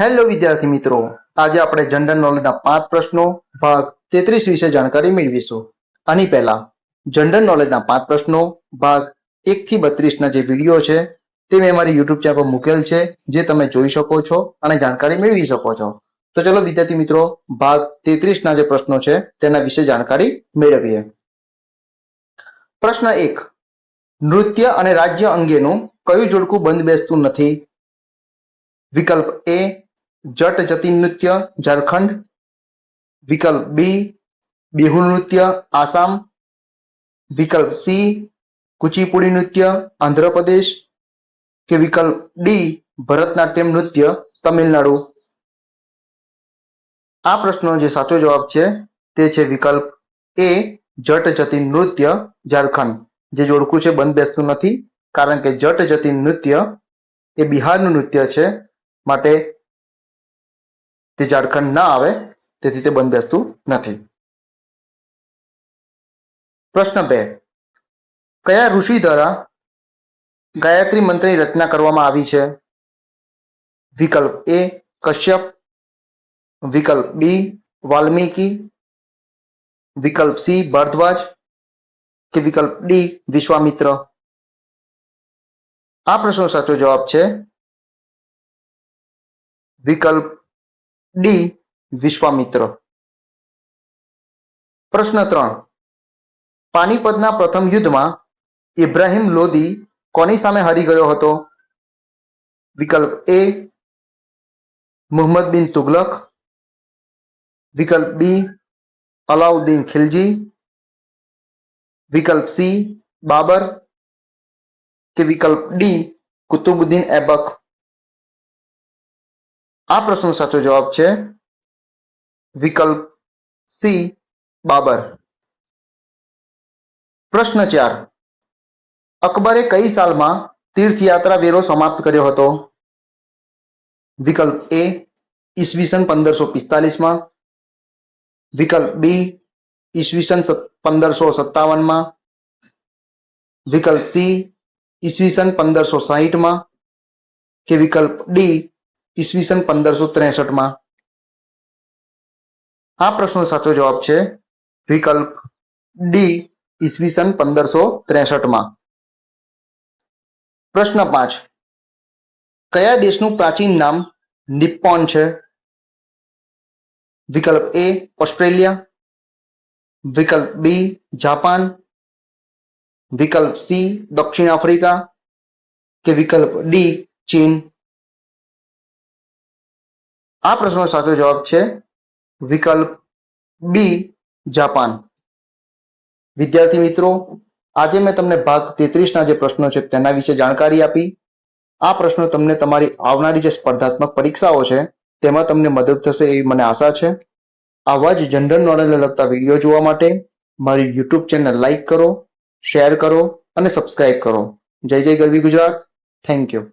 Hello વિદ્યાર્થી મિત્રો. આજે આપણે જનરલ નોલેજના પાંચ પ્રશ્નો, ભાગ તેત્રીસ વિશે જાણકારી મેળવીશું. આની પહેલા જનરલ નોલેજના પાંચ પ્રશ્નો, ભાગ એક થી બત્રીસના જે વીડિયો છે, તે મેં મારી યુટ્યુબ ચેનલ પર મૂકેલ છે, જે તમે જોઈ શકો છો અને જાણકારી મેળવી શકો છો. તો ચલો, વિદ્યાર્થી મિત્રો, ભાગ તેત્રીસના જે પ્રશ્નો છે, તેના વિશે જાણકારી મેળવીએ. પ્રશ્ન એક, નૃત્ય અને રાજ્ય અંગેનું કયું જોડકું બંધ બેસતું નથી? વિકલ્પ એ જટ જતી નૃત્ય, ઝારખંડ, વિકલ્પ બી બિહુ નૃત્ય, આસામ, વિકલ્પ સી, કુચીપુડી નૃત્ય, આંધ્રપ્રદેશ કે વિકલ્પ ડી, ભરતનાટ્યમ નૃત્ય, તમિલનાડુ? આ પ્રશ્નનો જે સાચો જવાબ છે તે છે વિકલ્પ એ, જટ જતી નૃત્ય, ઝારખંડ. જે જોડકું છે, બંધ બેસતું નથી. કારણ કે જટ જતી નૃત્ય એ બિહારનું નૃત્ય છે. માટે તે ઝારખંડ ના આવે, તેથી તે બંધ બેસતું નથી. પ્રશ્ન બે. કયા ઋષિ દ્વારા ગાયત્રી મંત્રની રચના કરવામાં આવી છે? વિકલ્પ એ કશ્યપ, વિકલ્પ બી વાલ્મીકી, વિકલ્પ સી ભારદ્વાજ કે વિકલ્પ ડી વિશ્વામિત્ર? આ પ્રશ્નનો સાચો જવાબ છે વિકલ્પ ડી, વિશ્વામિત્ર. પ્રશ્ન ત્રણ. પાનીપતના પ્રથમ યુદ્ધમાં ઇબ્રાહિમ લોદી કોની સામે હારી ગયો હતો? વિકલ્પ એ, મુહમ્મદ બિન તુગલક. વિકલ્પ બી, અલાઉદ્દીન ખિલજી. વિકલ્પ સી, બાબર. કે વિકલ્પ ડી, કુતુબુદ્દીન એબક. આ પ્રશ્નનો સાચો જવાબ છે વિકલ્પ સી, બાબર. પ્રશ્ન ચાર. અકબરે કઈ સાલમાં તીર્થયાત્રા વેરો સમાપ્ત કર્યો હતો? વિકલ્પ એ, ઈસવીસન પંદરસો પિસ્તાલીસમાં. વિકલ્પ બી, ઈસવીસન પંદરસો સત્તાવનમાં. વિકલ્પ સી, ઈસવીસન પંદરસો સાહીઠમાં. કે વિકલ્પ ડી ઈસવીસન પંદરસો ત્રેસઠમાં? આ પ્રશ્નનો સાચો જવાબ છે વિકલ્પ ડી ઈસવીસન પંદરસો ત્રેસઠમાં. પ્રશ્ન પાંચ. કયા દેશનું પ્રાચીન નામ નિપ્પોન છે? વિકલ્પ એ, ઓસ્ટ્રેલિયા. વિકલ્પ બી, જાપાન. વિકલ્પ સી, દક્ષિણ આફ્રિકા. કે વિકલ્પ ડી, ચીન. આ પ્રશ્નનો સાચો જવાબ છે વિકલ્પ બી જાપાન. વિદ્યાર્થી મિત્રો, આજે મેં તમને ભાગ તેત્રીસના જે પ્રશ્નો છે તેના વિશે જાણકારી આપી. આ પ્રશ્નો તમને તમારી આવનારી જે સ્પર્ધાત્મક પરીક્ષાઓ છે તેમાં તમને મદદ થશે એવી મને આશા છે. આવા જ જનરલ નોલેજને લગતા વીડિયો જોવા માટે મારી યુટ્યુબ ચેનલ લાઈક કરો શેર કરો અને સબસ્ક્રાઇબ કરો. જય જય ગરવી ગુજરાત. Thank you